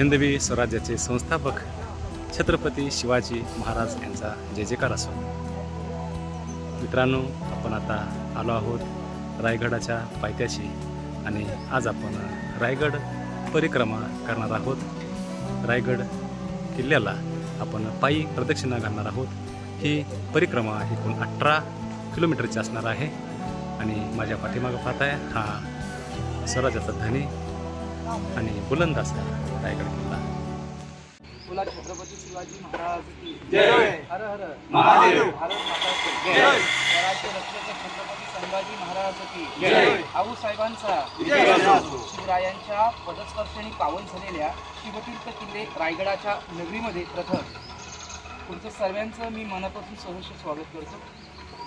हिंदवी स्वराज्याचे संस्थापक छत्रपती शिवाजी महाराज यांचा जय जयकार असो. मित्रांनो आपण आता आलो आहोत रायगडाच्या पायथ्याशी आणि आज आपण रायगड परिक्रमा करणार आहोत. रायगड किल्ल्याला आपण पायी प्रदक्षिणा घालणार आहोत. ही परिक्रमा एकूण अठरा किलोमीटरची असणार आहे. आणि माझ्या पाठीमागं पाहताय हा स्वराज्याचा धनी आणि बुलंद असा रायगड किल्ला बोला छत्रपती शिवाजी महाराज की जय. हर हर महादेव. भारत माता की जय. स्वराज्य रत्नाचे छत्रपती संभाजी महाराज की जय. आऊ साहेबांचा. शिवरायांच्या पावन झालेल्या शिवतीर्थ किल्ले रायगडाच्या नगरीमध्ये प्रथम तुमचं सर्वांचं मी मनापासून सहर्ष स्वागत करतो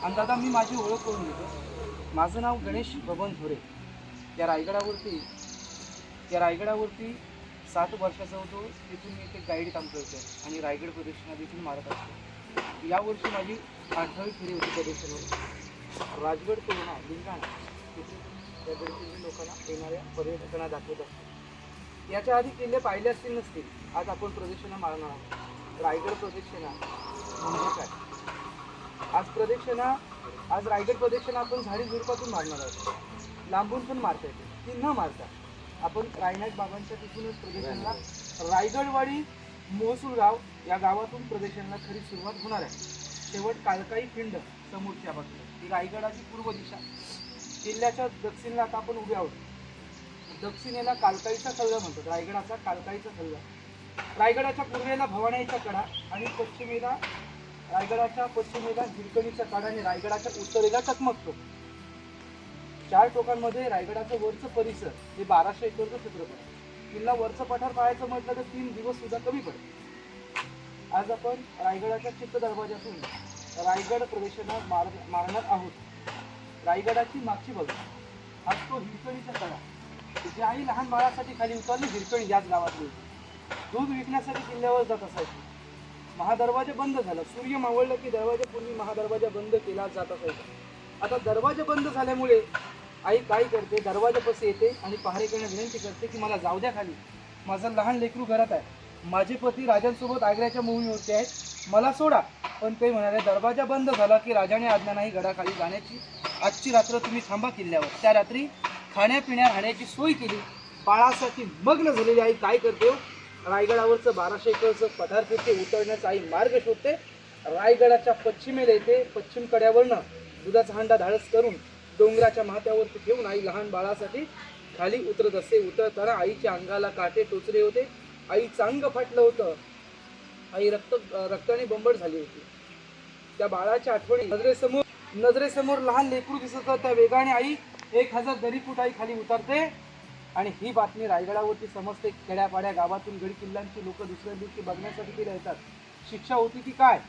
आणि दादा मी माझी ओळख करून देतो माझं नाव गणेश बबन झोरे या रायगडावरती त्या रायगडावरती सात वर्षाचा होतो. तिथून मी ते गाईड काम करतो आणि रायगड प्रदक्षिणा देखील मारत असतो. यावर्षी माझी आठवी फेरी होती प्रदक्षिणावर. राजगड कोरोना लिंगाणा तिथे त्या गडकिल्ले लोकांना येणाऱ्या पर्यटकांना दाखवत असतो. याच्या आधी किल्ले पाहिले असतील नसतील आज आपण प्रदक्षिणा मारणार आहोत. रायगड प्रदक्षिणा म्हणजे काय? आज प्रदक्षिणा आज रायगड प्रदक्षिणा आपण झाडी झुडपातून मारणार आहोत. लांबून पण मारता येते ती न मारता आपण रायनाथ बाबांच्या तिथूनच प्रदर्शनला रायगडवाडी मोहसूर गाव या गावातून प्रदर्शनला खरी सुरुवात होणार आहे. शेवट कालकाई खिंड समोरच्या बाजूला. ही रायगडाची पूर्व दिशा. किल्ल्याच्या दक्षिणेला आता आपण उभे आहोत. दक्षिणेला कालकाईचा सल्ला म्हणतात. रायगडाचा कालकाईचा सल्ला रायगडाच्या पूर्वेला भवानाईचा कडा आणि पश्चिमेला रायगडाच्या पश्चिमेला हिरकणीचा कडा आणि रायगडाच्या उत्तरेला चकमकतो चार टोकांमध्ये रायगडाचं वरचं परिसर हे बाराशे एकरचं क्षेत्रफळ आहे. किल्ला वरचं पठार पाहायचं म्हटलं तर तीन दिवस सुद्धा कमी पडेल. आज आपण रायगडाच्या चित्त दरवाजातून रायगड प्रवेशना मार मारणार आहोत. रायगडाची मागची बाजू. हा तो हिरकणीचा कडा ज्याही लहान बाळासाठी खाली उतरली हिरकणी याच गावातली होती. दूध विकण्यासाठी किल्ल्यावर जात असायची. महादरवाजा बंद झाला. सूर्य मावळलं की दरवाजापूर्वी महादरवाजा बंद केला जात असायचा. आता दरवाजा बंद झाल्यामुळे आई काय करते दरवाजापासून येते आणि पहारेकडे विनंती करते की मला जाऊ द्या खाली. माझं लहान लेकरू घरात आहे. माझे पती राजांसोबत आग्र्याच्या मोहिमेवरती आहेत. मला सोडा. पण ते म्हणाले दरवाजा बंद झाला की राजाने आज्ञा नाही गडाखाली जाण्याची. आजची रात्र तुम्ही थांबा किल्ल्यावर. त्या रात्री खाण्यापिण्या राहण्याची सोय केली. बाळासाठी मग्न झालेली आई काय करते हो? रायगडावरचं बाराशे एकरचं पदार्थ ते उतरण्याचा आई मार्ग शोधते. रायगडाच्या पश्चिमेला येते. पश्चिम कड्यावरनं दुधाचा हांडा धाडस करून डोंगराच्या माथ्यावरती ठेवून आई लहान बाळासाठी खाली उतरत असते उतरताना आईच्या अंगाला काटे टोचले होते. आई चांग फाटलं होतं. आई रक्त रक्ताने बंबट झाली होती. त्या बाळाच्या आठवणी नजरेसमोर नजरेसमोर लहान लेकरू दिसत त्या वेगाने आई एक हजार दरी फूट आई खाली उतरते. आणि ही बातमी रायगडावरती समजते. खेड्यापाड्या गावातून गड किल्ल्यांची लोक दुसऱ्या दिवशी बघण्यासाठी तिला येतात. शिक्षा होती की काय?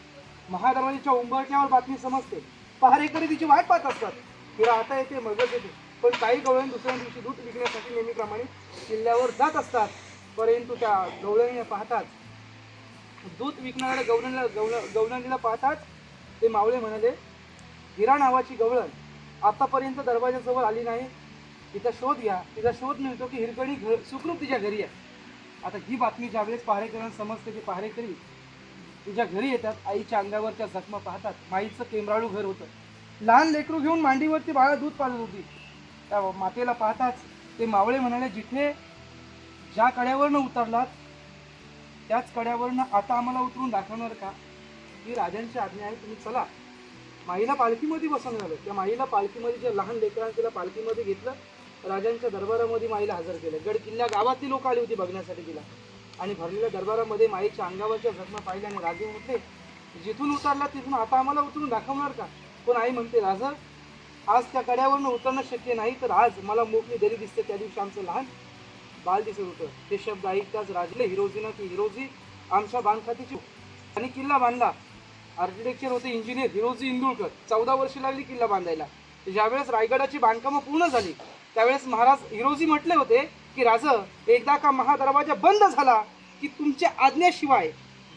महादरवाजेच्या उंबरट्यावर बातमी समजते. पहारेकरी तिची वाट पाहत असतात. किंवा आता येते मगच येते. पण काही गवळण दुसऱ्या दिवशी दूध विकण्यासाठी नेहमीप्रमाणे किल्ल्यावर जात असतात. परंतु त्या गवळणीला पाहताच दूध विकणाऱ्या गवळणीला गवळ गवळणीला पाहताच ते मावळे म्हणाले हिरा नावाची गवळण आतापर्यंत दरवाजाजवळ आली नाही. तिचा शोध घ्या. तिचा शोध मिळतो की हिरकणी घर सुखरूप तिच्या घरी आहे. आता ही बातमी ज्यावेळेस पहारेकरांना समजते की पहारेकरी तिच्या घरी येतात. आईच्या अंगावरच्या जखमा पाहतात. माईचं केमराळू घर होतं. लहान लेकरू घेऊन मांडीवरती बाळा दूध पाजत होती. त्या मातेला पाहताच ते मावळे म्हणाले जिथे ज्या कड्यावरनं उतरलात त्याच कड्यावरनं आता आम्हाला उतरून दाखवणार का? ही राजांची आज्ञा आहे तुम्ही चला. माईला पालखीमध्ये बसवण्यात झालं त्या माईला पालखीमध्ये जे लहान लेकरांना तिला पालखीमध्ये घेतलं राजांच्या दरबारामध्ये माईला हजर केलं. गड किल्ल्या गावातली लोक आली होती बघण्यासाठी तिला. आणि भरलेल्या दरबारामध्ये माईच्या अंगावरच्या जखमा पाहिल्या आणि राजे म्हटले जिथून उतरला तिथून आता आम्हाला उतरून दाखवणार का? पण आई म्हणते राजा आज त्या कड्यावरनं उतरणं शक्य नाही तर आज मला मोकळी दरी दिसते त्या दिवशी आमचं लहान बाल दिसत होतं. ते शब्द ऐकताच राजले हिरोजीनं की हिरोजी आमच्या बांधखातीची आणि किल्ला बांधला. आर्किटेक्चर होते इंजिनियर हिरोजी इंदुळकर. चौदा वर्षी लागली किल्ला बांधायला. ज्यावेळेस रायगडाची बांधकामं पूर्ण झाली त्यावेळेस महाराज हिरोजी म्हटले होते की राज एकदा का महादरवाजा बंद झाला की तुमच्या आज्ञेशिवाय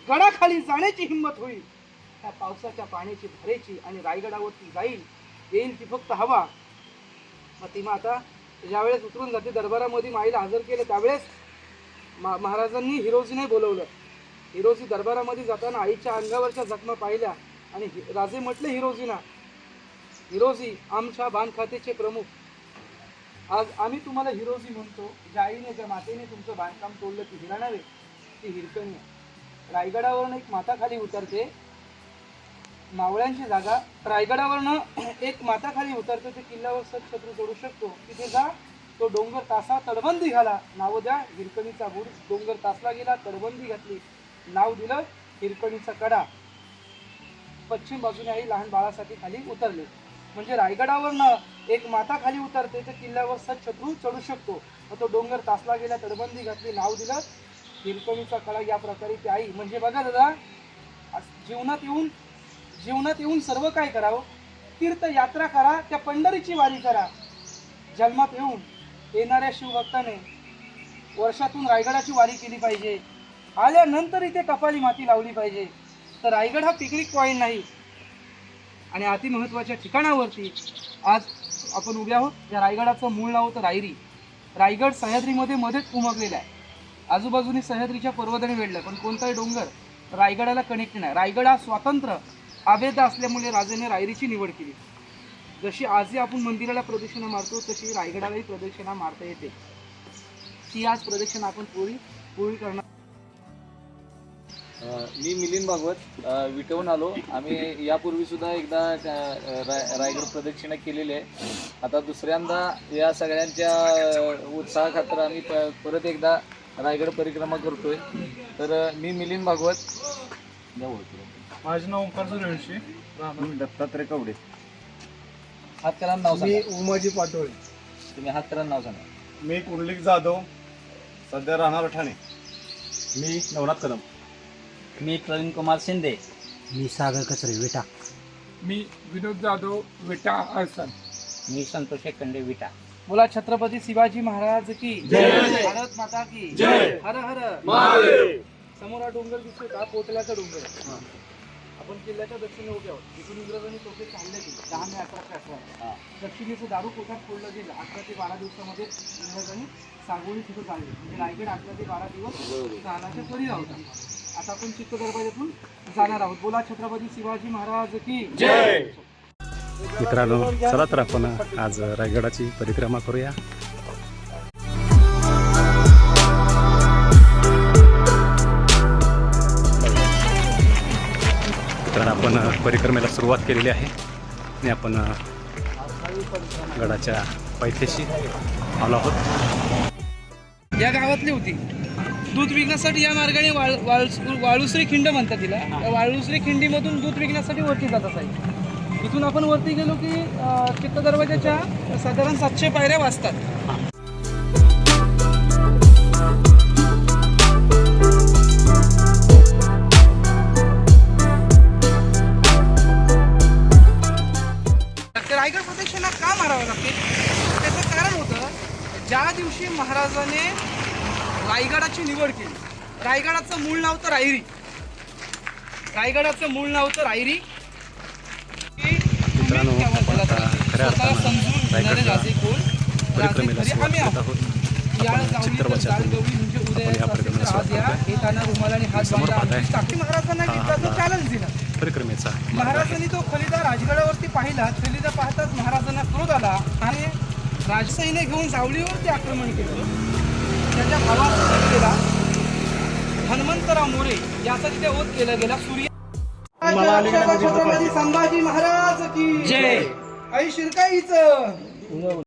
गडाखाली जाण्याची हिंमत होईल. त्या पावसाच्या पाण्याची भरेची आणि रायगडावरती जाईल येईल ती फक्त हवा. मग ती माता ज्यावेळेस उतरून जाते दरबारामध्ये माईला हजर केलं त्यावेळेस मा- महाराजांनी हिरोजीने बोलवलं. हिरोजी दरबारामध्ये जाताना आईच्या अंगावरच्या जखमा पाहिल्या आणि हि- राजे म्हटले हिरोजीना हिरोजी आमच्या बांधखातेचे प्रमुख. आज आम्ही तुम्हाला हिरोजी म्हणतो ज्या आईने ज्या मातेने तुमचं बांधकाम तोडलं ती हिराणावे ती हिरकणी रायगडावरून एक माता खाली उतरते मावळ्यांची जागा. रायगडावरनं एक माता खाली उतरते ते किल्ल्यावर सतशत्रू चढू शकतो. तिथे जा तो डोंगर तासा तडबंदी घाला. नाव द्या हिरकणीचा गुड डोंगर तासला गेला तडबंदी घातली. नाव दिलं हिरकणीचा कडा. पश्चिम बाजूने आई लहान बाळासाठी खाली उतरले. म्हणजे रायगडावरनं एक माता खाली उतरते तर किल्ल्यावर सतशत्रू चढू शकतो. मग तो डोंगर तासला गेला तडबंदी घातली नाव दिलं. हिरकणीचा कडा या प्रकारे ती आई. म्हणजे बघा दादा जीवनात येऊन जीवनात येऊन सर्व काय करावं? तीर्थयात्रा करा त्या पंढरीची वारी करा. जन्मात येऊन येणाऱ्या शिवभक्ताने वर्षातून रायगडाची वारी केली पाहिजे. आल्यानंतर इथे कपाली माती लावली पाहिजे. तर रायगड हा पिकनिक पॉईंट नाही. आणि अति महत्त्वाच्या ठिकाणावरती आज आपण उभे आहोत. या रायगडाचं मूळ नाव होतं रायरी. रायगड सह्याद्रीमध्ये मध्येच उमगलेला आहे. आजूबाजूने सह्याद्रीच्या पर्वताने वेढलं पण कोणताही डोंगर रायगडाला कनेक्ट नाही. रायगड हा स्वातंत्र्य अभेद असल्यामुळे राजाने रायरीची निवड केली. जशी आजही आपण मंदिराला प्रदक्षिणा मारतो तशी रायगडालाही प्रदक्षिणा मारता येते. ती आज प्रदक्षिणा आपण पूर्वी पूर्वी करणार. मी मिलिंद भागवत विटवून आलो. आम्ही यापूर्वी सुद्धा एकदा राय- रायगड प्रदक्षिणा केलेली आहे. आता दुसऱ्यांदा या सगळ्यांच्या उत्साहाखातर आम्ही प- परत एकदा रायगड परिक्रमा करतोय. तर मी मिलिंद भागवत. माझे नाव ओंकार सूर्यवंशी दत्तात्रय कवडे. हात करा नाव मी सांगा. उमाजी पाटोळे. तुम्ही हात करा नाव सांगा. मी कुंडलिक जाधव सध्या राहणार ठाणे. मी नवनाथ कदम. मी प्रवीण कुमार शिंदे. मी सागर कचरे विटा. मी विनोद जाधव विटा आसन मी संतोष एकंडे विटा. बोला छत्रपती शिवाजी महाराज की जय. भारत माता की जय. हर हर. समोर हा डोंगर दिसतोय का पोटल्याचा डोंगर आहे. आपण किल्ल्याच्या दक्षिणे उभे आहोत. इथून इंग्रजांनी तोफे चालले गेले दहा मे अकराशे अठरा दक्षिणेचं दारू कोठात फोडलं गेलं? अकरा ते बारा दिवसामध्ये इंग्रजांनी सांगोळी तिथं चालली. म्हणजे रायगड अकरा ते बारा दिवस जाण्याच्या परी होता आता आपण चित्त दरवाजातून जाणार आहोत. बोला छत्रपती शिवाजी महाराज की जय. मित्रांनो चला तर आपण आज रायगडाची परिक्रमा करूया. परिक्रमेला सुरुवात केलेली आहे. आणि आपण गडाच्या पायथ्याशी आलो आहोत. या गावातली होती. दूध विकण्यासाठी या मार्गाने वाळ वाळ- वाळुसरी खिंड म्हणतात तिला. त्या वाळुसरी खिंडीमधून दूध विकण्यासाठी वरती जात असायची इथून आपण वरती गेलो की चित्त दरवाजाच्या साधारण सातशे पायऱ्या वाजतात लागते त्याचं कारण होतं ज्या दिवशी महाराजाने रायगडाची निवड केली रायगडाचं मूळ नाव तर रायरी रायगडाचं मूळ नाव तर रायरी म्हणजे महाराजांना चॅलेंज दिलं. परिक्रमेचा. महाराजांनी तो खलिदा राजगडावरती पाहिला. खलिदा पाहताच महाराजांना क्रोध आला. आणि राजसैन्य घेऊन जावळीवरती आक्रमण केलं. त्याच्या भावात केला हनुमंतराव मोरे याचा तिथे वध केला गेला. सूर्य छत्रपती संभाजी महाराज की जय! आई शिरकाईच!